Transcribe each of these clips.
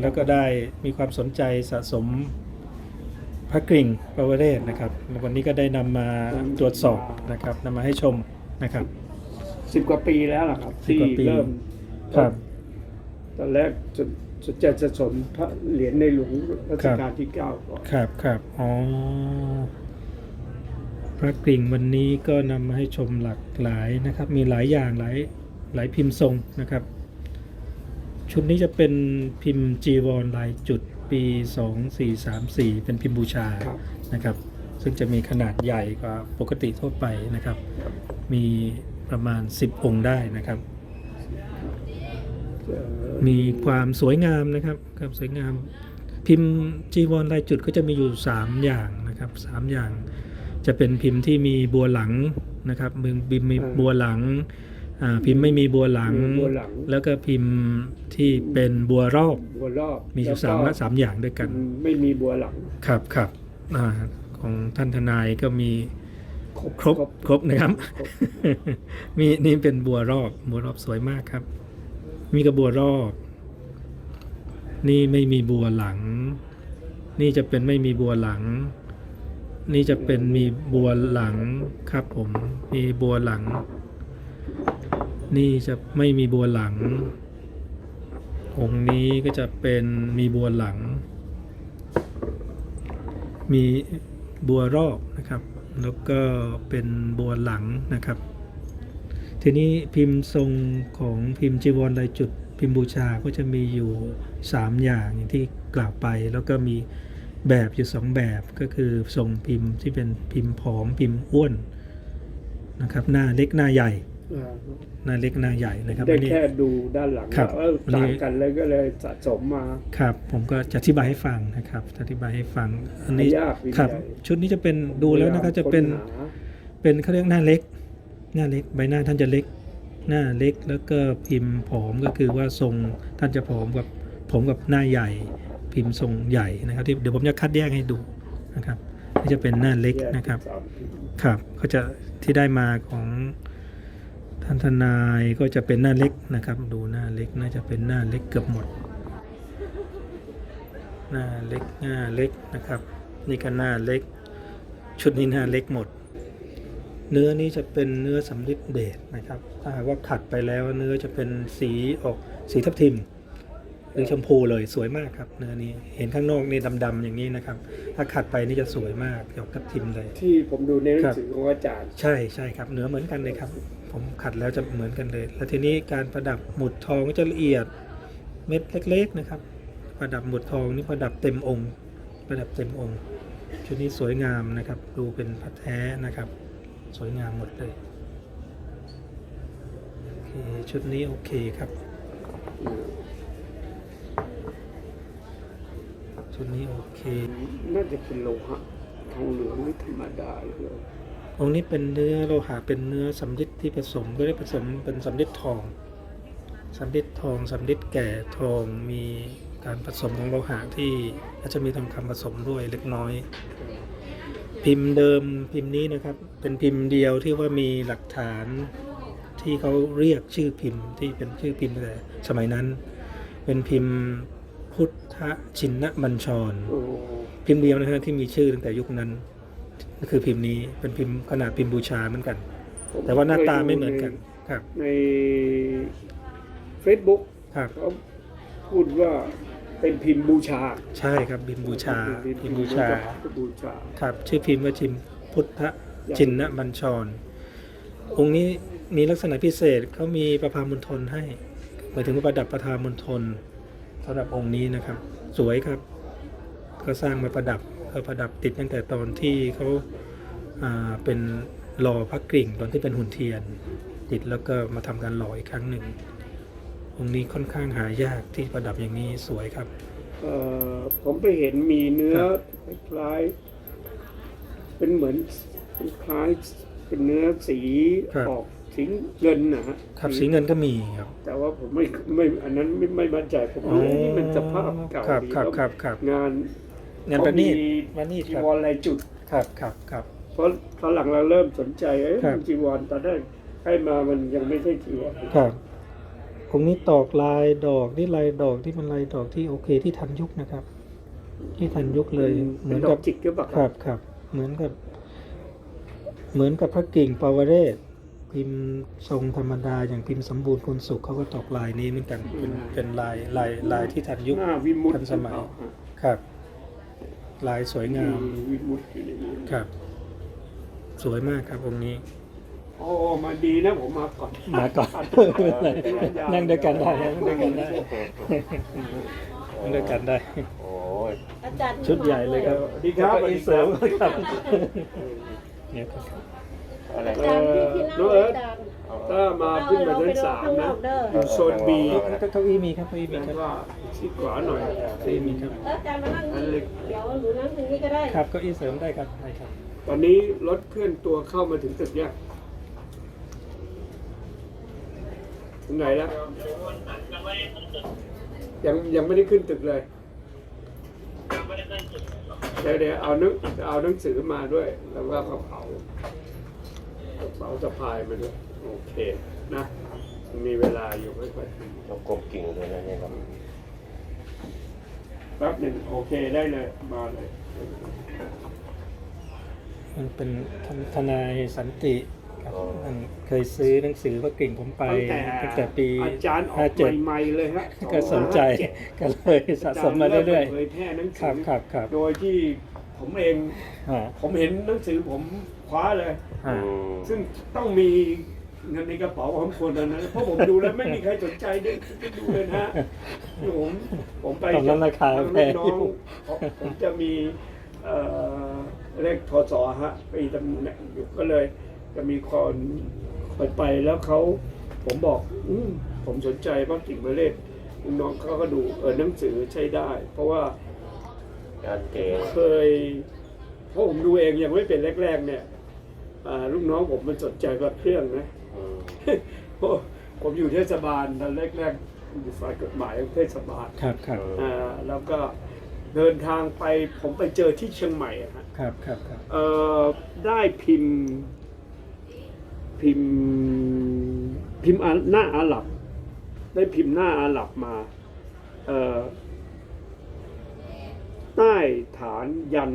แล้วก็ได้มีความสนใจสะสมพระกริ่งปวเรศนะครับวันนี้ก็ได้นำมาตรวจสอบนะครับนำมาให้ชมนะครับสิบกว่าปีแล้วล่ะครับสิบที่กว่าปีเริ่มครับตอนแรกสนสนใจจะสนพระเหรียญในหลวงรัชกาลที่เก้าก่อนครับครับอ๋อพระกริ่งวันนี้ก็นำมาให้ชมหลากหลายนะครับ มีหลายอย่างหลายหลายพิมพ์ทรงนะครับ ชุดนี้จะเป็นพิมพ์จีวรลายจุดปี 2434 เป็นพิมพ์บูชาครับ นะครับ ซึ่งจะมีขนาดใหญ่กว่าปกติทั่วไปนะครับ มีประมาณ 10 องค์ได้นะครับ เอ่อมีความสวยงามนะครับครับสวยงาม พิมพ์จีวรลายจุดก็จะมีอยู่ 3 อย่างนะครับสามอย่าง จะเป็นพิมพ์ที่มีบัวหลังนะครับมึงพิมพ์มีบัวหลัง อ่าพิมพ์ไม่มีบัวหลังมีบัวหลัง แล้วก็พิมพ์ที่เป็นบัวรอบ บัวรอบมีอยู่แล้วสามก็ละสามอย่างด้วยกัน ไม่มีบัวหลัง ครับครับอ่าของท่านทนายก็มีครบครบครบนะครับครบมีนี่เป็นบัวรอบบัวรอบสวยมากครับ มีกระบัวรอบ นี่ไม่มีบัวหลัง นี่จะเป็นไม่มีบัวหลัง นี่จะเป็นมีบัวหลังครับผม มีบัวหลัง นี่จะไม่มีบัวหลัง องค์นี้ก็จะเป็นมีบัวหลัง มีบัวรอบนะครับ แล้วก็เป็นบัวหลังนะครับ ทีนี้พิมพ์ทรงของพิมพ์จีวรลายจุดพิมพ์บูชาก็จะมีอยู่ 3 อย่างอย่างที่กล่าวไปแล้วก็มีแบบอยู่ 2 แบบก็คือทรงพิมพ์ที่เป็นพิมพ์ผอมพิมพ์อ้วนนะครับหน้าเล็กหน้าใหญ่ หน้าเล็กหน้าใหญ่นะครับได้อันนี้แค่ดูด้านหลังครับว่าเออวันนี้ต่างกันเลยก็เลยสะสมมาครับ ผมก็จะอธิบายให้ฟังนะครับจะอธิบายให้ฟังอันนี้ไม่ยากวิธีครับใดชุดนี้จะเป็นดูแล้วนะครับจะเป็นค้หาเป็นเขาเรียกหน้าเล็ก หน้าเล็กใบหน้าท่านจะเล็ก หน้าเล็กแล้วก็พิมพ์ผอมก็คือว่าทรงท่านจะผอมกับผมกับหน้าใหญ่ พิมพ์ทรงใหญ่นะครับที่เดี๋ยวผมจะคัดแยกให้ดูนะครับนี่จะเป็นหน้าเล็กนะครับแยกเป็นสามพิมพ์ครับก็จะที่ได้มาของ ท่านทนายก็จะเป็นหน้าเล็กนะครับ ดูหน้าเล็กน่าจะเป็นหน้าเล็กเกือบหมด หน้าเล็กหน้าเล็กนะครับ นี่ก็หน้าเล็ก ชุดนี้หน้าเล็กหมด เนื้อนี้จะเป็นเนื้อสำลิดเดชนะครับ ถ้าหากว่าขัดไปแล้วเนื้อจะเป็นสีออกสีทับทิมหรือชมพูเลยสวยมากครับเนื้อนี้เห็นข้างนอกนี่ดำๆอย่างนี้นะครับ ถ้าขัดไปนี่จะสวยมากออกทับทิมเลย ที่ผมดูในหนัครังบสือของอาจารย์ ใช่ใช่ครับเนื้อเหมือนกันเลยครับ ผมขัดแล้วจะเหมือนกันเลย แล้วทีนี้การประดับหมุดทองก็จะละเอียดเม็ดเล็ก ๆนะครับ ประดับหมุดทองนี่ประดับเต็มองค์ ประดับเต็มองค์ชุดนี้สวยงามนะครับ ดูเป็นพระแท้นะครับ สวยงามหมดเลยโอเคชุดนี้โอเคครับ ชุดนี้โอเค น่าจะเป็นโลหะทองเหลืองไม่ธรรมดาเลย องค์นี้เป็นเนื้อโลหะเป็นเนื้อสำริดที่ผสมก็ได้ผสมเป็นสำริดทองสำริดทองสำริดแก่ทองมีการผสมของโลหะที่อาจจะมีทองคำผสมด้วยเล็กน้อย พิมพ์เดิมพิมพ์นี้นะครับ เป็นพิมพ์เดียวที่ว่ามีหลักฐานที่เขาเรียกชื่อพิมพ์ที่เป็นชื่อพิมพ์ตั้งแต่สมัยนั้น เป็นพิมพ์พุทธชินบัญชรโอ้พิมพ์เดียวนะฮะที่มีชื่อตั้งแต่ยุคนั้น ก็คือพิมพ์นี้เป็นพิมพ์ขนาดพิมพ์บูชาเหมือนกันผแต่ว่าหน้าตาไม่เหมือนกันครับ ใน Facebook ครับเขาพูดว่าเป็นพิมพ์บูชา ใช่ครับพิมพ์บูชาพิมพ์บูชาบูชาครับ ชื่อพิมพ์ว่าชิมพุทธชินบัญชร องค์นี้มีลักษณะพิเศษเขามีประพามณฑลให้หมายถึงว่าประดับประธามณฑลสำหรับองค์นี้นะครับ สวยครับ ก็สร้างมาประดับก็ ประดับติดตั้งแต่ตอนที่เขาอ่าเป็นหล่อพระกริ่งตอนที่เป็นหุ่นเทียน ติดแล้วก็มาทำการหล่ออีกครั้งหนึ่งองค์นี้ค่อนข้างหายากที่ประดับอย่างนี้สวยครับเอ่อผมไปเห็นมีเนื้อครับคล้ายๆเป็นเหมือนคล้ายเป็นเนื้อสีออกสีเงินนะฮะครับสีเงินก็มีครับ แต่ว่าผมไม่ไม่อันนั้นไม่ไม่มั่นใจผมอ๋อว่านี่มันสภาพเก่าครับดีครับแล้วครับครับงาน งานประณีตเขามีประณีตจีครับวรลายจุด ครับครับครับ เพราะตอนหลังเราเริ่มสนใจเอ้ยครับ จีวรตอนแรกให้มามันยังไม่ใช่จีวรครับองค์นี้ตอกลายดอกนี่ลายดอกที่มันลายดอกที่โอเคที่ทันยุคนะครับ ที่ทันยุคเลยเหเป็มืนอนดอกับ กจิกหรือเปล่าครับครับเหมือนกับ เหมือนกับพระกิ่งปาวเรศพิมพ์ทรงธรรมดาอย่างพิมพ์สมบูรณ์คุณสุขเขาก็ตอกลายนี้เหมือนกันเป็นเป็นลายลายลายที่ทันยุค หน้าวิมุตทันสมัยครับ ลายสวยงามวิมุตอยู่ในนี้ครับ สวยมากครับองค์นี้ โอ้มาดีนะผมมาก่อนมาก่อนไม่เป็นไรนั่งด้วยกันได้นั่งด้วยกันได้นั่งด้วยกันได้ โอ้ยอาจารย์ชุดใหญ่เลยครับสวัสดีครับแล้วก็อีเสริมครับเนี่ยครับอะไรอาจารย์ที่ที่น้องเล่าเอิร์ธอาจารย์ ถ้ามาขึ้นมาชั้นสามข้างนนะอกเด้ออยู่โซนบีเก้าอี้มีครับเก้าอี้มีแล้วครับก็ชิดขวาหน่อยเก้าอี้มีครับเอออาจารย์มานั่งนี่เดี๋ยวหนูนั่งตรงนี้ก็ได้ครับเก้าอี้เสริมได้ครับได้ครับ ตอนนี้รถเคลื่อนตัวเข้ามาถึงตึกเนี่ยถึงไหนแล้ว ยังยังไม่ได้ขึ้นตึกเลย เดี๋ยวเดี๋ยวเอานึกเอาหนังสือมาด้วย แล้วก็กระเป๋าก ระเป๋าสะพายมาด้วยโอเคนะ มีเวลาอยู่ไม่ค่อยต้องกลมกิ่งด้วยนะเนี่ยครับแป๊บหนึ่งโอเคได้เลยมาเลย มันเป็นทนทนายสันติครับมันเคยซื้อหนังสือพระกิ่งผมไปตั้งแต่ตั้งแต่ปีอาจารย์ออกห้าเจ็ดใหม่ๆเลยฮะก็สนใจก็เลยสะสมมาเรื่อยเผยแพร่หนังๆสืครับครับครับโดยที่ผมเองอ่าผมเห็นหนังสือผม คว้าเลยอ่าอืมซึ่งต้องมีเงินในกระเป๋าของคนนั้นนะเพราะผมดูแล้วไม่มีใครสนใจได้ดูเลยนะผมผมไปตอนนั้นราคาทงแพลูงกน้องผมจะมีเอ่อเลขทศฮะไปตำแหน่งอยู่ก็เลย จะมีคนไปไปแล้วเขาผมบอกอมผมสนใจบ้างกิ่งมาเลศลูกน้องเขาก็ดูเออหนังสือใช้ได้ เพราะว่า การเก่งเคยเพราะผมดูเองยังไม่เป็นแรก ๆ เนี่ยอ่า ลูกน้องผมมันสนใจพระเครื่องนะอืมเพราะผมอยู่เทศบาลตอนแรกๆอยู่ฝ่ายกฎหมายของเทศบาลครับครับอ่าแล้วก็เดินทางไปผมไปเจอที่เชียงใหม่อะฮะครับครับครับเอ่อได้พิมพ์พิมพ์พิมพ์อาหน้าอาหรับ ได้พิมพ์หน้าอาหรับมาเอ่อใต้ฐานยัน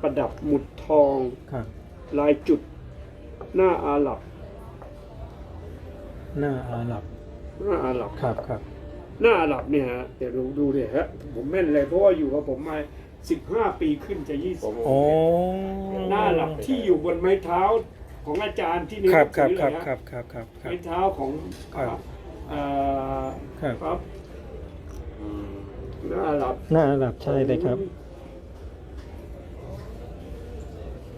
ประดับหมุดทองครับ ลายจุด หน้าอาหรับ หน้าอาหรับ หน้าอาหรับ ครับครับ หน้าอาหรับเนี่ยฮะเดี๋ยวดูดูเนี่ยฮะผมแม่นเลยเพราะว่าอยู่กับผมมาสิบห้าปีขึ้นจะยี่ผสิมบโอ้หน้าอาหรับที่อยู่บนไม้เท้าของอาจารย์ที่นี่ครับครับเลยครับฮะครับครับครับครับไม้เท้าของครับเอ่อครับครับอืมหน้าอาหรับหน้าอาหรับใช่เลยครับ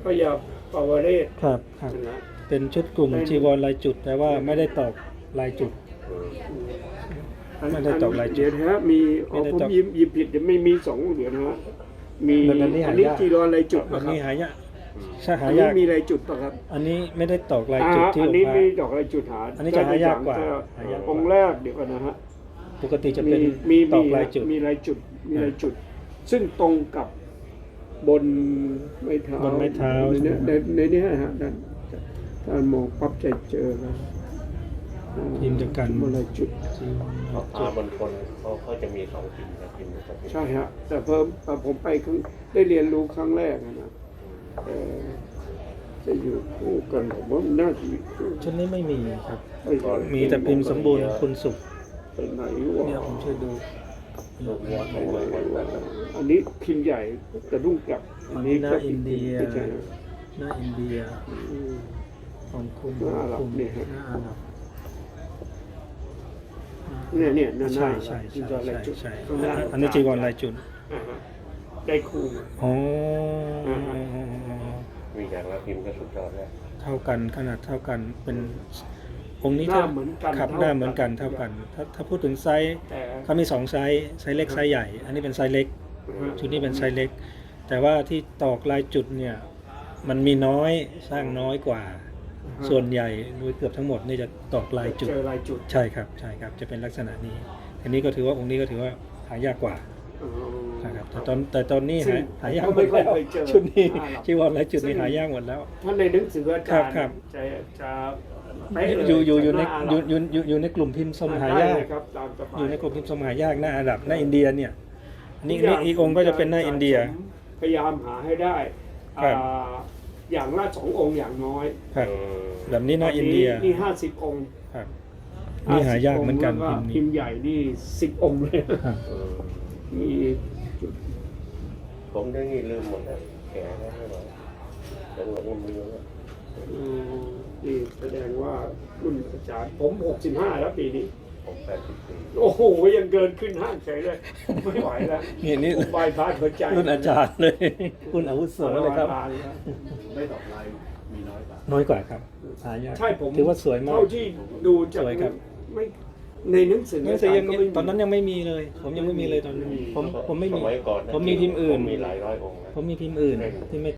พระยา ปาวเรศครับครับ นะ เป็นชุดกลุ่มจีวรลายจุด แต่ว่าไม่ได้ตอกลายจุดอืมอันไม่ได้ตอกลายจุดเดี๋ยวนะฮะมีอ๋อไม่ได้ผมตอกยิมยิมผิดเดี๋ยวไม่มีสองเหรียญนะฮะมีแบบนั้นนี่หายากอันนี้จีรอลายจุดอันะนครับนี้หายากใช่อัหานนี้ยากมีลายจุดป่ะครับอันนี้ไม่ได้ตอกลายอ่าจุดที่อันองนี้ค์พมีระ ดอกลายจุดหาอันนี้จะหายากกว่าแต่หายากกว่า องค์แรกเดี๋ยวก่อนนะฮะปกติจะเป็นมีตมีอกลายจุด มีลายจุดมีอ่าลายจุด ซึ่งตรงกับ บนไม้เท้าบนไม้เท้าในเนี้ยใช่ในไหมในเนี้ยฮะนั่นถ้ามองปั๊บจะเจอแล้วอ่าพิมพ์จากกันบนลายจุดจีวรลายอาจุดบนคนเขาเขาจะมีสองพิมพ์นะพิมพ์สองพิมพ์ใช่ฮะ แต่เพิ่มแต่ผมไปครั้งได้เรียนรู้ครั้งแรกอะนะเอ่อจะอยู่คู่กันผมว่ามันน่าจะอยู่คู่ชุดนี้ไม่มีครับไอ้มีแต่พิมพ์สมบูรณ์คุณสุขไปไหนวะเนี่ยผมช่วยดูลูกเนี้ยข องเมืองวันวันอันนี้พิมพ์ใหญ่กระดุ้งกลับ อันนี้หน้าก็อินเดียไม่ใช่นะหน้าอินเดียอืมของคุมหน้าอาหรับคุมเนี่ยฮะหน้าอาหรับเนี่ยเนี่ยหน้าหใช่น้าใช่จีใช่วรลายใช่จุดใช่ข้างหน้าอันนี้จีวรลายจุดอ่าฮะได้คู่อ๋อมีอย่างละพิมพ์ก็สุดยอดแล้วเท่ากันขนาดเท่ากันเป็น องค์นี้หน้าเหมือนกันครับเท่าหน้าเหมือนกันเท่ากัน ถ้าถ้าพูดถึงไซส์แต่เขามีสองไซส์ไซส์เล็กไซส์ใหญ่ อันนี้เป็นไซส์เล็ก ชุดนี้เป็นไซส์เล็ก แต่ว่าที่ตอกลายจุดเนี่ยมันมีน้อยสร้างน้อยกว่า ส่วนใหญ่โดยเกือบทั้งหมดนี่จะตอกลายจุด เจอลายจุดใช่ครับใช่ครับจะเป็นลักษณะนี้อันนี้ก็ถือว่าองค์นี้ก็ถือว่าหายากกว่าอ๋อนะครับแต่ตอนแต่ตอนนี้ซึ่งหาหายากก็หมไม่ดค่อยแล้วเคยเจอชุดนี้อ่าหรอกจีวรลายจุดซึ่นี่งหายากหมดแล้วถ้าในหนังสืออาจารย์ครับจะจะ เป๊ะเลยอยู่อยู่อยู่ในจากหอยู่อยู่อยู่อยู่ในกลุ่มพิมพ์สมหายากได้เลครับตามสบาอยู่ในกลุ่มพิมพ์สมหายากหน้าอาหรับหน้าอินเดียเนี่ยอันนี้นี่อีกองค์ก็จะเป็นหน้าอินเดีย พยายามหาให้ได้ครับอ่าอย่างละสององค์อย่างน้อยครับอืมแบบนี้หน้าอินเดียนี่ห้าสิบองค์ครับนี่หายากเหมือนกันแล้วพิมพ์พินี้มพ์ใหญ่นี่สิบองค์เลยครับอืมมีจุดผมได้นี่ลืมหมดแล้วแก่แล้วไม่ไหวจังหวะนี้มือแล้วอืม นี่แสดงว่ารุ่นอาจารย์ผมหกสิบห้าแล้วปีนี้ ผมแปดสิบสี่โอ้โห ยังเกินขึ้นห้างเฉยเลย ไม่ไหวแล้วนี่นี่ผมบายพาสหัวใจรุ่นอาจารย์เลย รุ่นอาวุโสเลยครับ ได้ดอกลายมีน้อยกว่าน้อยกว่าครับหายากใช่ผมถือว่าสวยมากเท่าที่ดูจากสวยครับไม่ในหนังสือหนังสือยังาจารก็ไม่มีตอนนั้นยังไม่มีเลย ผมยังไม่มีเลยตอนนั้นผมผมไม่มีสยก่อนนะผมมีพิมพ์อื่นผมมีหลายร้อยองค์นะผมมีพิมพ์อื่นที่ไม่